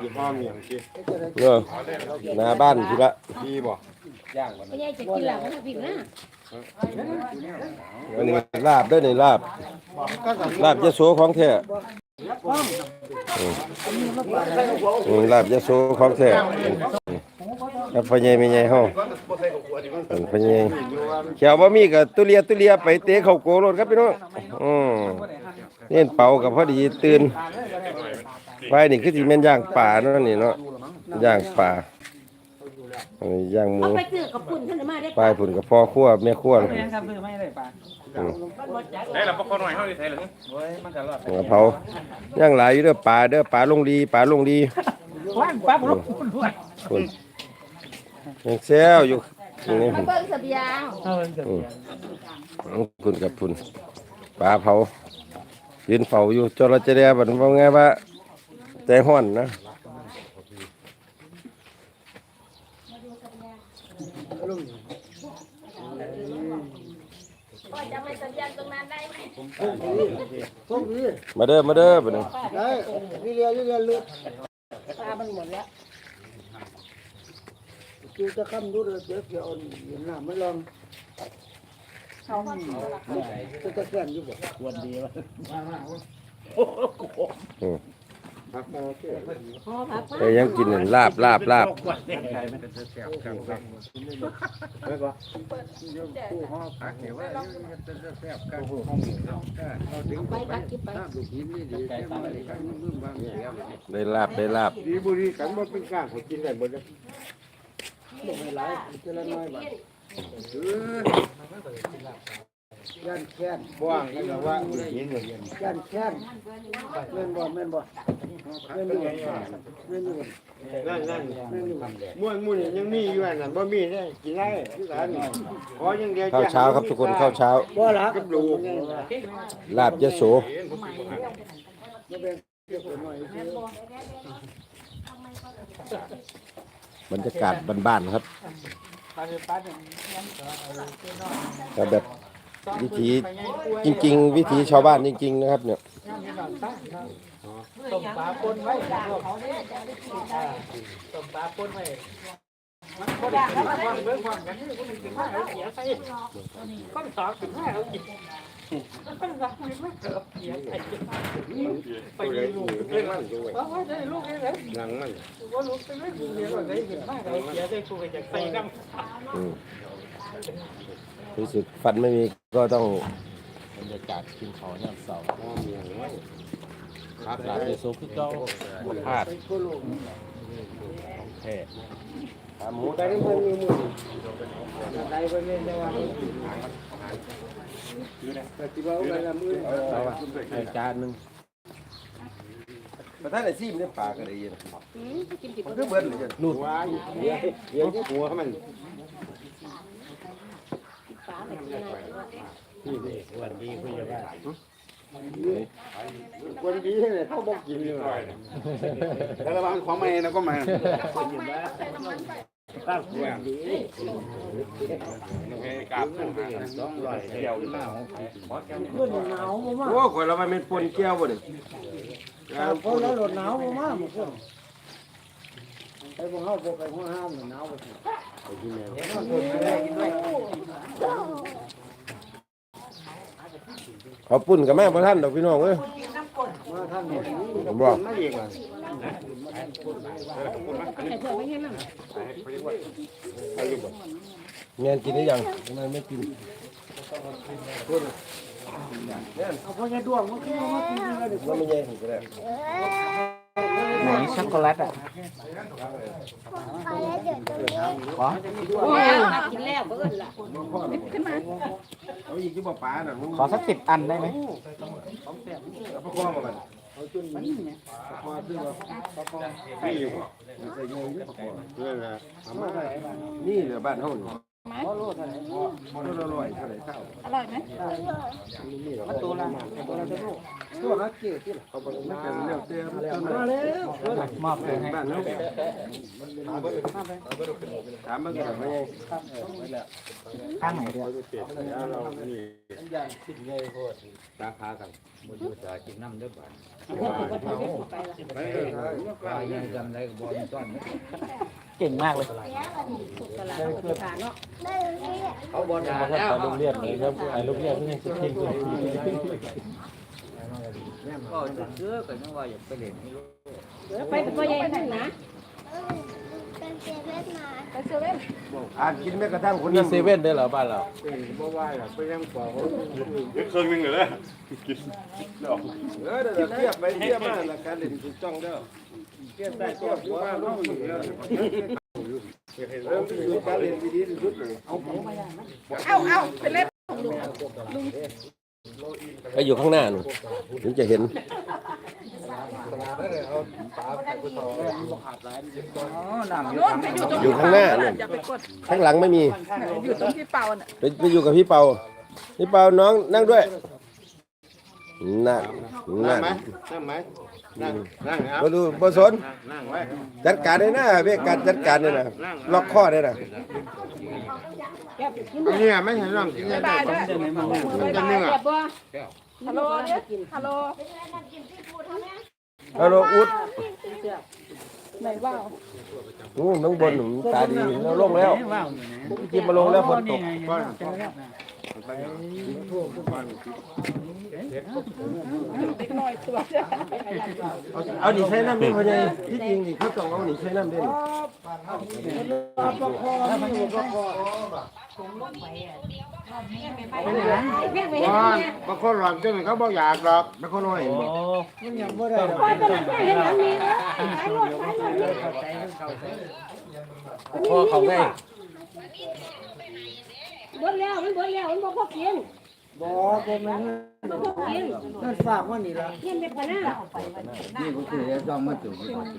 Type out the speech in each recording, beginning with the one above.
ยี่ห้อมีอย่างที่เออหน้าบ้านพี่ละดีบ่ไม่ใช่จะกินหลังมันผิดนะอันนี้ลาบเด้อนี่ลาบ ลาบยะโสของแท้อืมอืมลาบยะโสของแท้ครับพ่อใหญ่แม่ใหญ่เฮาอืมพ่อใหญ่เขียวบ่มีก็ตุเลียตุเลียไปเตะเข้าโกรถครับพี่น้องอืมเล่นเป่ากับพอดีตื่น ไฟนี่คือสิแม่นย่างป่าเนาะนี่เนาะย่างป่าอันนี้ย่างหมูเอาไปซื้อกับปุ่นท่านมาได้ปลายผุนกับพ่อครัวแม่ครัวไม่ยังครับคือไม่ได้ปลาอืมได้ละปอกหน่อยเฮาสิใส่เหรอโอ้ยมันจะรอดกระเพราย่างหลายอยู่เด้อปลาเด้อปลาลงดีปลาลงดีว่างปั๊บลงพุ่นด้วยพุ่นยังแซวอยู่นี่มาเบิ่งเสบียงเออเดี๋ยวอืมพุ่นกับพุ่นปลาเผายืนเฝ้าอยู่จระเจเดียบัดว่าไงว่า ใจห้อนนะมาเด้อมาเด้อบัดนี้ได้นี่เรียนนี่เรียนลึกปลามันหมดแล้วคือจะค้ำดูเลยเดี๋ยวเดี๋ยวเห็นหน้าไม่ลองจะตะแกรงอยู่บ่พ่อพัก แต่ยังกินนั่นลาบลาบลาบได้ลาบได้ลาบดีบุรีกันบ่เป็นกลางให้กินได้หมดเลยบ่ให้หลายจริญน้อยบ่ ย่านแค้นว่างกันว่าเห็นเลยย่านแค้นแม่นบ่แม่นบ่แม่นอยู่แม่นอยู่นั่นนั่นม้วนม้วนยังมีอยู่อันนั้นบ่มีได้กินได้ที่ร้านขอย่างเดียวข้าวเช้าครับทุกคนข้าวเช้าบ่ละกับลูกลาบยะโสบรรยากาศบ้านๆครับปลาปลาเนี่ยก็แบบ วิถีจริง ๆ วิถีชาวบ้านจริง ๆ นะครับ เนี่ยต้มปลาปนไว้ต้มปลาปนไว้มันก็ได้ความเบิ่งความกันนี่ก็มีถึงว่าเอาเสียใส่ก็สอบถึงว่าเอาอีกก็สอบถึงว่าเอาเสียใส่ไปลูกเรื่องมันอยู่ว่าว่าได้ลูกได้แล้วหลังมันว่าลูกเป็นเรื่องเดียวได้เห็นมากเอาเสียได้กูก็จะใส่น้ำ รู้สึกฟันไม่มีก็ต้องบรรยากาศกินเขาเนี่ยเสาร์อ๋อมีองครับหลาบเยโซคือเก้าบนพลาดไปทั่วโลกแท้หมูแต่นี่เพิ่นมีมือได้เพิ่นเล่นได้ว่าแต่ที่ว่าเอาไปละมือเอาวะจานหนึ่งประธานไอ้ซีมเนี่ยปลาก็ได้ยินมันก็เบิดเลยจ้ะนู่นว่าเดี๋ยวเดี๋ยวหัวมัน ปลาไม่กินอะไรวันดีคุยกันคนดีเนี่ยเขาบอกกินเลยแต่ระวังของใหม่นะก็มากับสองร้อยเดียวหน้าของใครเพิ่นหนาวมากโอ้ข่อยเรามาเป็นปนแก้วบ่นี่เพราะแล้วรถหนาวมาหมดคนไป บ่เฮาบ่ไปหัวห้ามหนาวบ่สิขอปุ่นกับแม่ประท่านดอกพี่น้องเอ้ยมาท่านนี่บอกมาอีกว่าเงี้ยกินได้ยังทำไมไม่กินเอาพ่อใหญ่ดวงมันคือมากินแล้วนี่มันไม่แย่ถึงก็ได้ นช็อกโกแลตอะโอ้ยกินแล้วเบิ่นล่ะเอาอีกที่บ่ปลาน่ะมึงขอสักสิบอันได้ไหมเอาประคองมากันนี่อยู่นี่แหละนี่เหลือบ้านเฮา นี่เพราะโลดอะไรอร่อยเท่าไหร่ข้าวอร่อยไหมมันตัวละตัวละจะโลตัวละเกี่ยวที่เขาบอกไม่เป็นเรื่องเตี้ยมาแล้วมอบเลยให้บ้านเนาะถามมันก็ไม่ใช่ข้างไหนเดียวเรานี่ราคากันบ่อยู่จะกินน้ำเด้อบ่ว่ายังจำได้ก็บ่มีต้อนนะเก่งมากเลยเขาบ่ด่าแล้วโรงเรียนเลยครับไอ้โรงเรียนนี่สุดเก่งเลยก็เชื่อก็ยังว่าอยากไปเล่นนี่ไปกับพ่อใหญ่นั่นนะเป็นเซเว่นมาไปเซเว่นอาจกินแม้กระทั่งคนมีเซเว่นได้เหรอบ้านเราเป็นบ่ไหวหรอกไปยังกว่าเขาเครื่องนึงเลยเออเดี๋ยวเทียบไปเทียบมาแล้วการเล่นถูกต้องเด้อเทียบได้เทียบอยู่ว่าน้องอยู่แล้ว เริ่มอยู่กาเล่นเลยเอาเอาไปเล่นไปอยู่ข้างหน้าหนูถึงจะเห็นโน่นไปอยู่ตรงอยู่ข้างหน้านู่นอย่าไปกดข้างหลังไม่มีอยู่ตรงที่เป่าน่ะไปไปอยู่กับพี่เปาพี่เปาน้องนั่งด้วยนั่งนั่นั่งไหม นั่งไหมนั่งนั่งครับมาดูบสนนั่งไว้จัดการเลยนะเวการจัดการเลยนะล็อกข้อเลยนะอันนี้ไม่เห็นลองกินได้บายด้วยมันจะเนื้อฮัลโหลเนี่ยฮัลโหลฮัลโหลอุดไหนว่าวนู่นน้องบนหนุ่มตาดีแล้วลงแล้วกินมาลงแล้วฝนตก เอยตัวเอาหนีใช้น้ำด้วยเขาไงที่จริงนี่เขาต้องเอาหนีใช้น้ำด้วยว่าบางคนหลอกจนเขาบอกอยากหรอกแล้เขาน้อยบอกมันยังไม่ได้คอยตลอดเห็นอันนี้ขายพ่อเขาได้เบิดแล้วมันเบิดแล้วมันบ่พอกินบอกเป็นมันบ่พอกินนั่นฝากว่านี่ละเย็นไปกว่าหน้านี่ก็คือได้จ้องมาจุด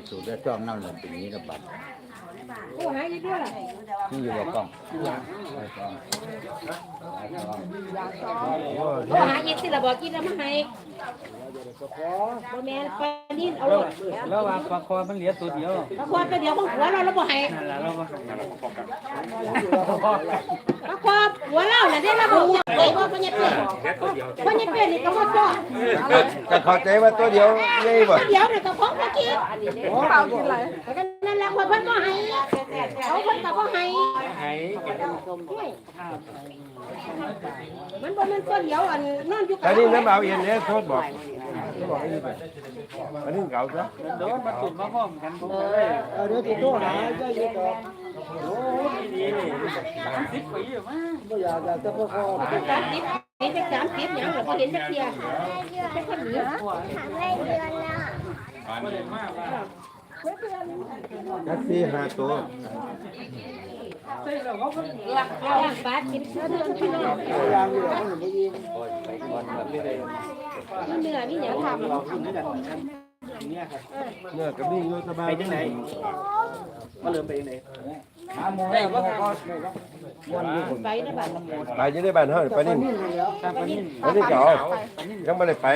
จุดได้จ้องนั่นแหละเป็นนี้ระบาด โอ้หายอีกด้วยนี่อยู่บ่กล้องโอ้หายอีกสิละบอกกินแล้วมาให้บ่แม่นไปนี่เอาแล้วว่าปลาคอมันเหลือตัวเดียวตะควไปเดียวของหัวเราแล้วบ่ให้นั่นแหละเราก็ตะควหัวเราน่ะได้แล้วบ่หัวไอ้บ่พ่อใหญ่เป็ดพ่อใหญ่เป็ดนี่ก็บ่ชอบก็เข้าใจว่าตัวเดียวไงบ่เดียวเนี่ยก็ของบ่กินเปล่ากินอะไรก็นั่นแหละคนเพิ่นก็ให้เขาเพิ่นก็บ่ให้มันบ่แม่นตัวเดียวอันนอนอยู่แต่นี่น้ำเอาเอ็นเนี่ยโทษบอกบอกให้ไปอันนี้เก่าซะโดนมาตุ่มมาห้อมกันผมก็เลยเออเดี๋ยวติดตัวหาจะอยู่ต่อโอ้ดีนี่สามสิบปีมาไม่อยากอยากจะพ่อพ่อสามสิบนี่จะสามสิบหยังล่ะบ่เห็นจักเที่ยเป็นคนหนีถามได้เดือนละ แท็กซี่ห้าตัวย่างปลากินเนื้อเดือนพี่น้องยางอยู่แล้วมันไม่ยิงมันเนื้อนี่หยังทำเนี่ยกับนี่อยู่สบายไปจังไหนหาโมงแล้วก็ไปนะบัดไปจะได้บ้านเฮาไปนี่ครับวันนี้ไปนี่เก่ายังไม่ได้ไป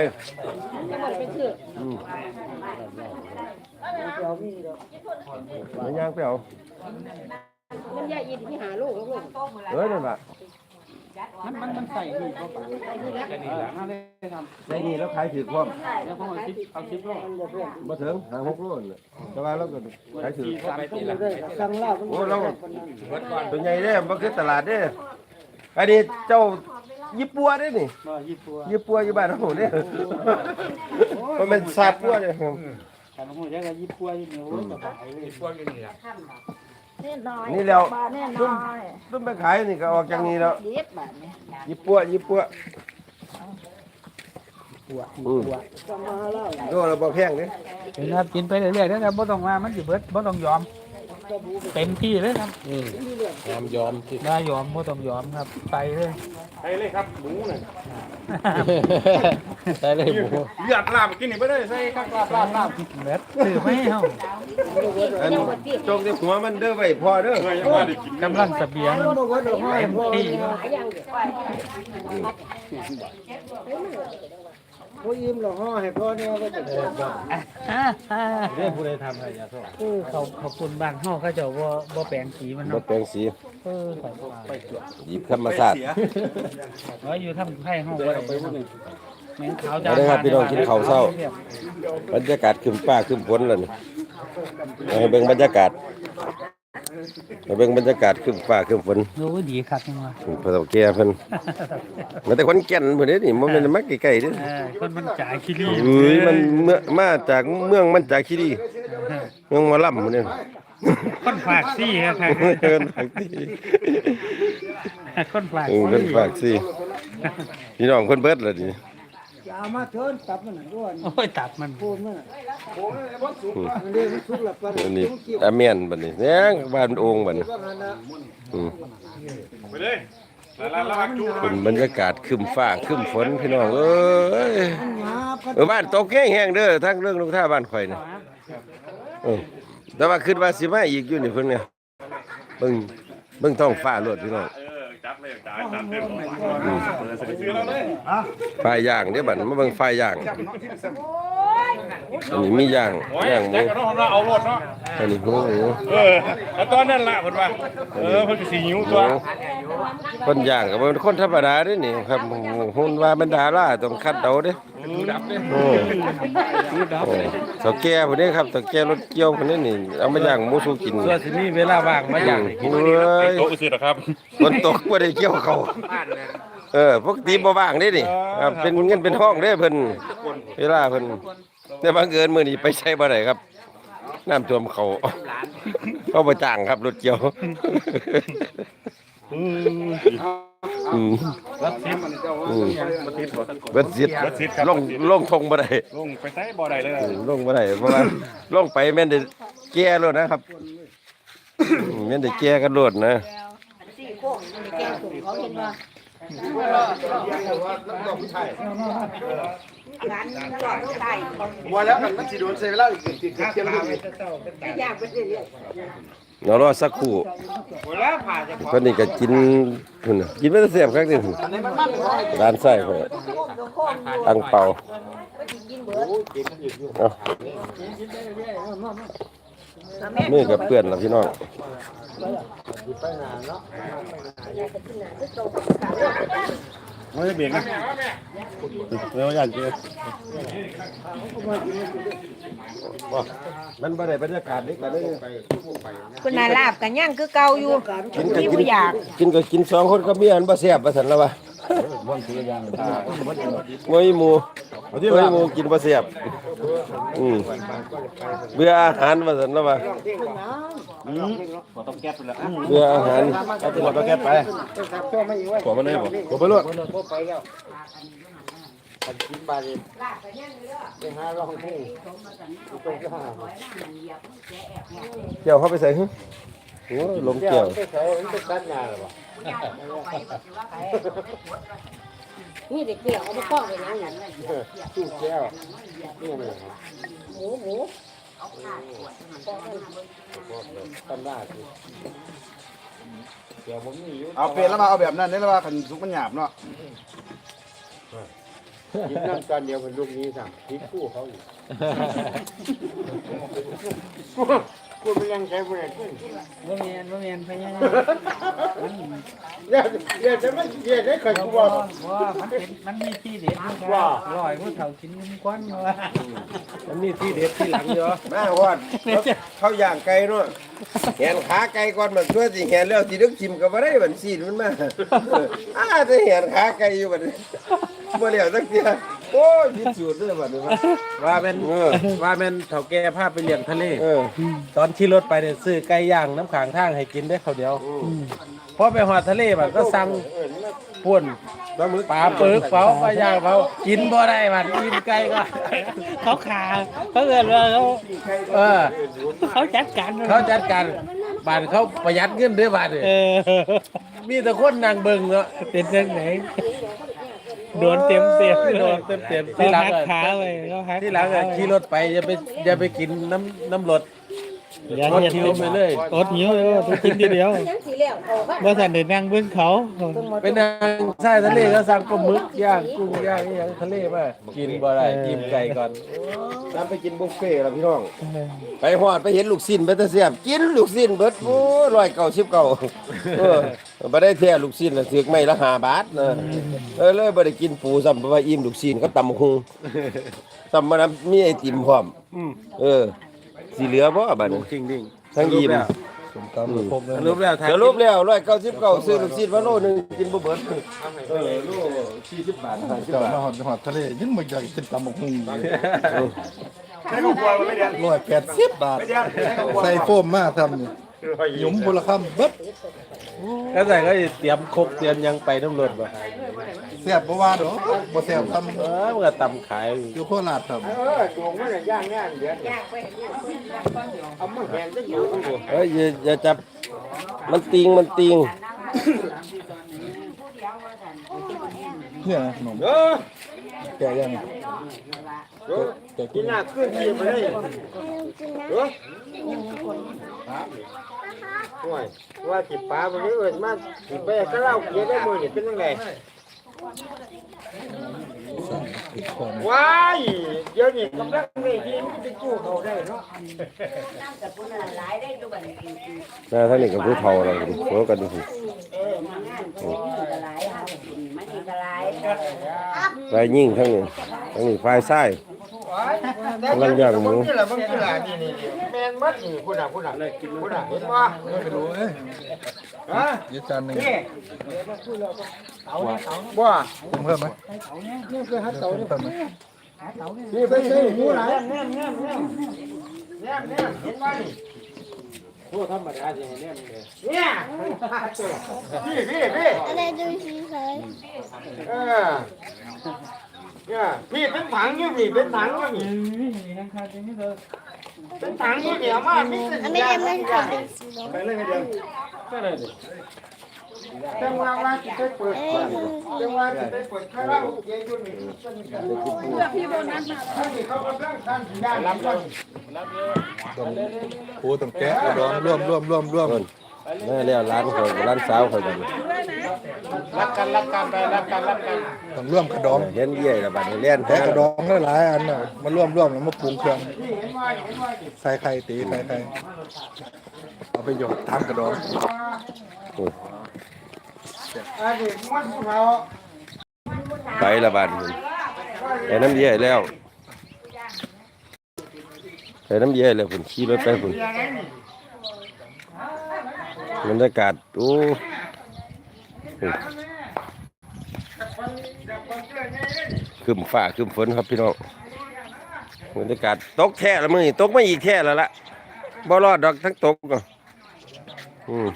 จะบ่ได้ไปซื้ออืม มันย่างไปเอามันยายอีที่หาลูกแล้วลูกเออนั่นล่ะมันมันมันใส่นี่ก็ไปใส่นี่ละมาเลยทได้นี่แล้วขายถือพร้อมำแล้วพอเอาชิปเอาชิปลงมาถึงหาหกโลน่ะแต่ว่าเราก็ขายถือสามทุ่มเลยสั่งลาบโอ้เราตัวใหญ่เด้มันคือตลาดเด้อันนี้เจ้าญี่ปัวเด้นี่บ่ยี่ปัวญี่ปัวอยู่บ้านเราเนี่ยมันเป็นซาปัวเนี่ย แต่ละคนจะยี่ปัวยี่เหนียวสบายเลยนี่แล้วตุ้มตุ้มไปขายนี่ก็ออกจากนี้แล้วญี่ปัวญี่ปัวอืมโลละบ่แพงเด้ครับกินไปเรื่อยๆนะครับบ่ต้องมามันสิเบิดบ่ต้องยอม เต็มที่เลยครับยอมยอมสิได้ยอมไม่ต้องยอมครับไปเลยใช่เลยครับหมูน่ะใช่เลยหมูเลือดลาบกินนี่ไม่ได้ใส่ข้างลาบลาบลาบเม็ดถือไม่เฮาอันจงที่หัวมันเด้อไว้พอเด้อเฮ้ยยังมาได้กินกำลังเสบียงบ่ว่าดอกไม้เต็มบ่ที่ ครับบ่อิ่มหรอกฮ้อให้พ่อเนี่ยก็จะเรื่องผู้ใดทำให้ยาโซ่เออเขาขอบคุณบ้านเฮาเขาเจ้าบ่บ่แปลงสีมันบ่เนาะแปลงสีเออเขาไปหยิบธรรมชาติไว้อยู่ทำให้เฮาบ่ได้แม่นขาวเอาเลยครับพี่น้องกินข้าวเช้า บรรยากาศขึ้นฟ้าขึ้นฝนแล้วนี่เอาให้เบิ่งบรรยากาศ ให้เบิ่งบรรยากาศขึ้นฟ้าขึ้นฝนโอ้ดีครับจังว่าพระเฒ่าแก่เพิ่นมาแต่ขอนแก่นพุ่นเด้นี่บ่แม่นมาใกล้ๆเด้เออคนมันจ่ายขี้ดีเอ้ยมันเมื่อมาจากเมืองมันจากคีรีเมืองหมาล่ำพุ่นนี่คนฝากซี่ครับเพิ่นฝากสิคนฝากเออเพิ่นฝากสิพี่น้องเพิ่นเบิดแล้วนี่ อย่ามาเถินตับมันด้วยโอ้ยตับมันพูดมันมันเรียกมันสุกหลับปานอันนี้อาเมียนบัดนี้แหงบ้านโองบัดนี้ว่างั้นนะอืมไปเลยลาลาลาจูเป็นบรรยากาศครึมฟ้าครึมฝนพี่น้องเอ้ยหมาพัดเออบ้านตกแห้งๆเด้อทั้งเรื่องลูกท่าบ้านข่อยนี่เออแต่ว่าคิดว่าสิมาอีกอยู่นี่เพิ่นเนี่ยเบิ่งเบิ่งท้องฟ้าโลดพี่น้องเออ จับเลยจ่ายจับเต็มซื้อเราเลยฟ้าย่างเด้อบัดมาเบิ่งฟ้าย่างอั นนี้มีย่างโอ้ยย่างหมูแจ็คก็ต้องเราเอารถเนาะ อันนี้หมูหมูเออแล้วตอนนั้นละเพิ่นว่า เออเพิ่นก็สิหิวหตัวมูคนย่างก็บ่เป็นคนธรรมดาเด้อนี่ครับหุ่นว่าเป็นดาราต้องคัดเอาเด้อดูดับเลยโอ้โอ้เฒ่าแก่พุ่นนี้ครับเฒ่าแก่รถเกี่ยวพุ่นนี้นี่เอามาย่างหมูสู่กินส่วนสิมีเวลาว่างมาอย่างเฮ้ย โต๊ะซื้อหรอครับ ฝนตกบ่ได้เกี่ยวเขาเออปกติบ่ว่างเด้นี่ครับเป็นเงินเป็นห้องเด้เพิ่นเวลาเพิ่น แต่บังเอิญมื้อนี้ไปใช้บ่ได้ครับ น้ำท่วมเขาเขาบ่จ้างครับรถเกี่ยวอืมอืมเบิดสิทธิ์ลงลงทงบ่ได้ลงไปใส่บ่อใดเลยลงบ่ได้เพราะว่าลงไปแม่นได้แก่แล้วนะครับแม่นได้แก่กันโลดนะ สี่โค้งมีแกงถุงเขาเห็นว่า ร้านจอดรถได้ว่าแล้วกันมันสิโดนใช้เวลาอีกติดเทียมอยู่ก็อยากไปเรื่อยเดี๋ยวรอสักครู่เพิ่นนี่ก็กินพุ่นน่ะกินไม่ได้แซ่บครั้งนี้พุ่นร้านไส้เพิ่นๆโค้งโค้งอยู่อังเปาก็กินกินเบิดเอามือกับเพื่อนล่ะพี่น้อง ไม่ได้เบรกนะเร็วอย่างเดียวมันบ่ได้บรรยากาศเด็กก็เลยคุณนายลาบกันย่างคือเก่าอยู่กินก็ที่กินบ่อยาก กินก็กินสองคนก็เมียอันบ่แซ่บว่าซั่นล่ะวะ บ่มีหมู่บ่มีหมูกินบ่แซ่บอืมเบื่ออาหารว่าซั่นล่ะวะต้องแก้ไปแล้วเบื่ออาหารเอาตัวต้องแก้ไปขอมาเลยบ่ขอไปรวดเกี่ยวเข้าไปใส่หึ โอ้ยลมเกี่ยวนี่เด็กเกี่ยวเอามาป้องไปนั่งนั่นตู้แก้วหมูหมูเอาเปลี่ยนแล้วมาเอาแบบนั้นนี่แล้วว่าคันสุกมันหยาบเนาะกินน้ำตอนเดียวเป็นลูกนี้สั่งพริกคู่เขาอยู่ กูมันยังใช้บ่ได้ขึ้นบ่แม่นบ่แม่นพญานาเดี๋ยวเดี๋ยวจะไม่เดี๋ยวได้เคยกูบอกว่ามันเป็นมันมีที่เด็ดอยู่ว่าร้อยผู้เฒ่ากินมันกวนว่ามันมีที่เด็ดที่หลังเยอะแมาฮอดเขาย่างไก่เนาะแขนขาไก่ก่อนมันช่วยสิแขนแล้วสิดึกชิมก็บ่ได้บัดซีดมันมาอ้าแต่แขนขาไก่อยู่บัดนี้บ่แล้วสักเที่ย โอ้ยผิดสูตรเด้อบัดนี้วะว่าเป็นเออ ว่าเป็นเถาแก่พาไปเลี้ยงทะเล เออ ตอนขี่รถไปเนี่ยซื้อไก่ย่างน้ำขางทางให้กินได้เขาวเดียวพอไปหอดทะเลแบบก็สั่งป่วนปลาหมึกปลาปึกเผาปลาย่างเผากินบ่ได้มันกินไก่ก็ เขาขาเขาเอิ้นว่าเขาเออ เขาจัดการเขาจัดการบ้านเขาประหยัดเงินเด้อบาดนี่เออมีแต่คนนั่งเบิ่งเนาะเป็นจังไหน โดนเต็มเต็มโดนเต็มเต็มๆเขาที่หลังหักอะขาเลยเขาหักที่หลังอะขี่รถไปอย่าไปอย่าไปกินน้ำน้ำรถ อย่ารถเห็นคิวไปเลยอดหิวเลยว่าทุกกินทีเดียวยังสีเหลี่ยมโอ้ค่ะบ่ทันได้นั่งเบิ่งเขาเป็นนางชายทะเลก็สั่งปลาหมึกย่างกุ้งย่างนี่ยังทะเลมากินบ่ได้กินไก่ก่อนน้ำไปกินบุฟเฟ่ต์แล้วพี่น้อง ไปหอดไปเห็นลูกชิ้นไปแตะเสียบกินลูกชิ้นเบิดโอ้ร้อยเก้าสิบเก้าเออบ่ได้แท้ลูกชิ้นละถึกไม่ละห้าบาทนะเออเลยบ่ได้กินปูซ้ำเพราะว่าอิ่มลูกชิ้นก็ตำบักหุงซ้ำมานํมีไอติมพร้อมเออ สิเหลือบ่บัดนี้ จริงดิงทั้งอิ่มสรุปแล้วสรุปแล้วร้อยเก้าสิบเก้าซื้อลูกชิ้นมาโลนึงกินบ่เบิดเออโลสี่สิบบาทห้าสิบบาทมาหอดหอดทะเลยังไม่อยากกินตำบักหุ่งใช้ของกลัวมันไม่เดือนร้อยแปดสิบบาทไม่เดือนใช้ของกลัวใส่โฟมมาทำนี่ หยุมบุรคำเบิดก็ใส่ก็เตรียมครบเตรียมหยังไปน้ำรถบ่แซ่บบ่ว่าดอกบ่แซ่บทเออมันก็ตำขายำอยู่โคราชทเออดวงมันย่างง่ายเดือนเอามาแหงจะอยู่กันบ่เอ้ยอย่าอย่าจับมันติงมันติงำเนี่ยนะขนมเออแกะยังเออกินหน้าขึ้นที่ไปเลยให้ลูกกินนะเออ ห่วยว่าจิปลาไปเลยเอิ้นมาสิไปก็เล่าเกียได้มื้อนี่เป็นจังไงว้ายเดี๋ยวนี้กำลังได้ยินมันจะกู้เขาได้เนาะนะท่านนี่กับผู้เฒ่าเรากันโซกันดูสิฝ่ายยิ่งทั้งนี้ทั้งนี้ฝ่ายซ้าย กำลังย่างหมูนี่แหละบางทีล่ะนี่นี่แม่นมัดนี่คุณน่ะคุณน่ะคุณน่ะเห็นบ่ไปดูเอ้ยฮะยี่จานหนึ่งนี่บ่ผมเพิ่มไหมนี่คือฮัตโตนี่เพิ่มไหมนี่ไปซื้อหมูหลายแน่นแน่นแน่นแน่นแน่นเห็นบ่นี่โอ้ธรรมดาสิให้แน่นเลยเนี่ยพี่พี่พี่อะไรดูสีใสเออ เนี่ยพี่เป็นถังอยู่นี่เป็นถังอยู่นี่เป็นถังอยู่นี่เอามาพี่อันไม่ได้มันเคยเป็นสีเหลืองไปเลยเดียวก็ได้ดิจังหวะว่าสิไปเปิดเอ้ยดูจังหวะสิไปเปิดคาราโอเกะอยู่นี่พี่โบนัสมาเขากำลังทำสัญญาณรับแล้วโอ้ต้องแกะดองร่วมร่วมร่วมร่วม แม่เลี้ยร้านเขาร้านสาวเขากันรักกันรักกันไปรักกันรักกันต้องร่วมกระดองเห็นเยี่ยละบัดนี้เลี้ยนแกะกระดองหลายๆอันน่ะมาร่วมร่วมแล้วมาปรุงเครื่องนี่เห็นว่าเห็นว่าดิใส่ไข่ตีใส่ไข่เอาไปหยดตามกระดองอันนี้มันผู้เฒ่าไปละบัดนี้ไปน้ำเยี่ยแล้วไปน้ำเยี่ยแล้วผมขี่รถไปผม บรรยากาศโอ้โอ้ครึมฟ้าครึมฝนครับพี่น้องบรรยากาศตกแท้ละมือนี่ตกไม่อีกแท้แล้วล่ะบ่รอดดอกทั้งตกอะอืม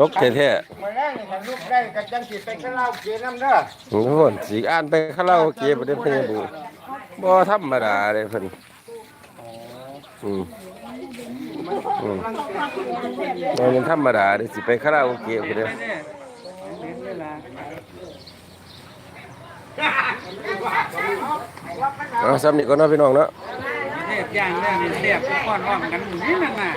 ตกแท้ๆมาแรงนี่ถ้าลูกได้ก็จังสิไปคาราโอเกะนำเด้อทุกคนสีอ่านไปคาราโอเกะบ่ได้เพิ่นดูบ่ธรรมดาเลยเพิ่นอืม มบ่แมันธรรมดาเด้สิไปคาราโอเกะพุ่นเด้อเอาซ้ำนี่ก่อนเนาะพี่น้องเนาะเรียบย่างแล้วนี่เรียบก้อนห้องกันนี่นั่นน่ะ